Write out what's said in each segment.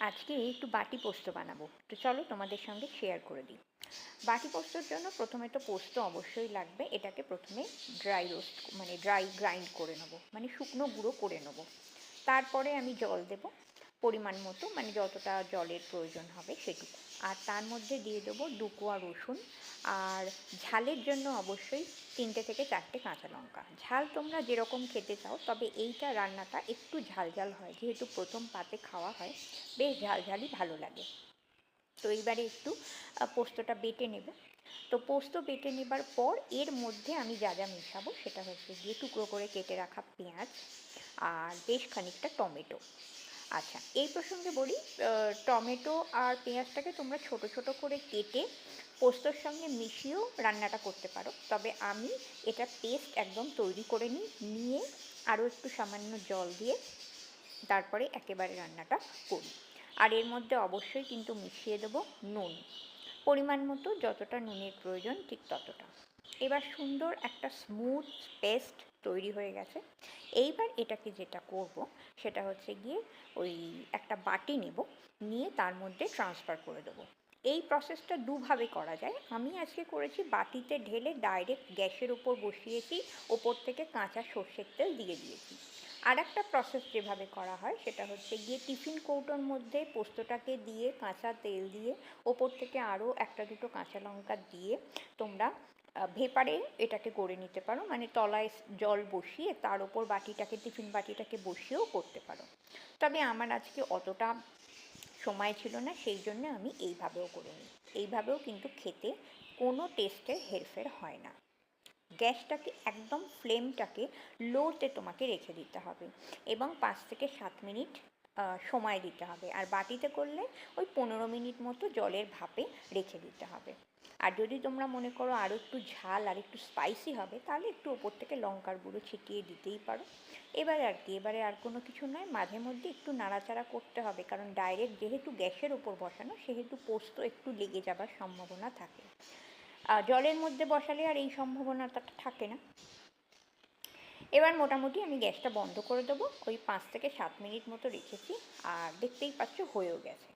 আজকে একটু বাটি পোস্ত বানাবো। তো চলো তোমাদের সঙ্গে শেয়ার করে দিই। বাটি পোস্তর জন্য প্রথমে তো পোস্ত অবশ্যই লাগবে। এটাকে প্রথমে ড্রাই রোস্ট মানে ড্রাই গ্রাইন্ড করে নেব। মানে শুকনো গুঁড়ো করে নেব। তারপরে আমি জল দেব। পরিমাণ মতো মানে যতটা জলের প্রয়োজন হবে সেটুকু। আর তার মধ্যে দিয়ে দেবো দু কোয়া রসুন। আর ঝালের জন্য অবশ্যই তিনটে থেকে চারটে কাঁচা লঙ্কা। ঝাল তোমরা যেরকম খেতে চাও, তবে এইটা রান্নাটা একটু ঝাল ঝাল হয়। যেহেতু প্রথম পাতে খাওয়া হয়, বেশ ঝাল ঝালই ভালো লাগে। তো এইবারে একটু পোস্তটা বেটে নেবে। তো পোস্ত বেটে নেবার পর এর মধ্যে আমি যা যা মেশাবো সেটা হচ্ছে গিয়ে টুকরো করে কেটে রাখা পেঁয়াজ আর বেশ খানিকটা টমেটো। আচ্ছা এই প্রসঙ্গে বলি টমেটো আর পেঁয়াজটাকে তোমরা ছোট ছোট করে কেটে পোস্তর সঙ্গে মিশিয়েও রান্নাটা করতে পারো। তবে আমি এটা পেস্ট একদম তৈরি করে নিই, নিয়ে আরও একটু সামান্য জল দিয়ে তারপরে একেবারে রান্নাটা করি। আর এর মধ্যে অবশ্যই কিন্তু মিশিয়ে দেবো নুন। পরিমাণ মতো যতটা নুনের প্রয়োজন ঠিক ততটা। এবার সুন্দর একটা স্মুথ পেস্ট তৈরি হয়ে গেছে। এইবার এটাকে যেটা করব, সেটা হচ্ছে গিয়ে ওই একটা বাটি নেব, নিয়ে তার মধ্যে ট্রান্সফার করে দেবো। এই প্রসেসটা দুভাবে করা যায়। আমি আজকে করেছি বাটিতে ঢেলে ডাইরেক্ট গ্যাসের ওপর বসিয়েছি, ওপর থেকে কাঁচা সর্ষের তেল দিয়ে দিয়েছি। আর একটা প্রসেস যেভাবে করা হয়, সেটা হচ্ছে গিয়ে টিফিন কৌটোর মধ্যে পোস্তটাকে দিয়ে, কাঁচা তেল দিয়ে, ওপর থেকে আরও একটা দুটো কাঁচা লঙ্কা দিয়ে তোমরা ভেপারে এটাকে করে নিতে পারো। মানে তলায় জল বসিয়ে তার ওপর বাটিটাকে, টিফিন বাটিটাকে বসিয়েও করতে পারো। তবে আমার আজকে অতটা সময় ছিল না, সেই জন্য আমি এইভাবেও করে নিই। এইভাবেও কিন্তু খেতে কোনো টেস্টের হেরফের হয় না। গ্যাসটাকে একদম ফ্লেমটাকে লোতে তোমাকে রেখে দিতে হবে এবং পাঁচ থেকে সাত মিনিট সময় দিতে হবে। আর বাটিতে করলে ওই পনেরো মিনিট মতো জলের ভাপে রেখে দিতে হবে। আর যদি তোমরা মনে করো আরও একটু ঝাল আর একটু স্পাইসি হবে, তাহলে একটু ওপর থেকে লঙ্কার গুঁড়ো ছিটিয়ে দিতেই পারো। এবার আর কি, এবারে আর কোনো কিছু নয়, মাঝে মধ্যে একটু নাড়াচাড়া করতে হবে, কারণ ডাইরেক্ট যেহেতু গ্যাসের ওপর বসানো, সেহেতু পোস্ত একটু লেগে যাবার সম্ভাবনা থাকে। জলের মধ্যে বসালে আর এই সম্ভাবনাটা থাকে না। এবার মোটামুটি আমি গ্যাসটা বন্ধ করে দেবো, ওই পাঁচ থেকে সাত মিনিট মতো রেখেছি, আর দেখতেই পাচ্ছ হয়েও গেছে।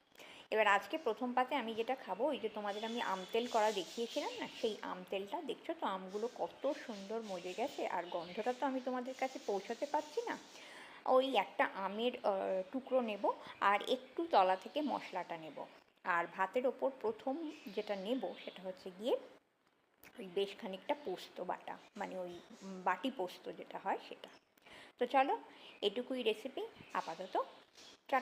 এবার আজকে প্রথম পাতে আমি যেটা খাব, ওই যে তোমাদের আমি আম তেল করা দেখিয়েছিলাম না, সেই আম তেলটা দেখছ তো? আমগুলো কত সুন্দর মজে গেছে, আর গন্ধটা তো আমি তোমাদের কাছে পৌঁছাতে পারছি না। ওই একটা আমের টুকরো নেব, আর একটু তলা থেকে মশলাটা নেব। আর ভাতের ওপর প্রথম যেটা নেব, সেটা হচ্ছে গিয়ে ওই বেশ খানিকটা পোস্ত বাটা মানে ওই বাটি পোস্ত যেটা হয় সেটা। তো চলো, এটুকুই রেসিপি আপাতত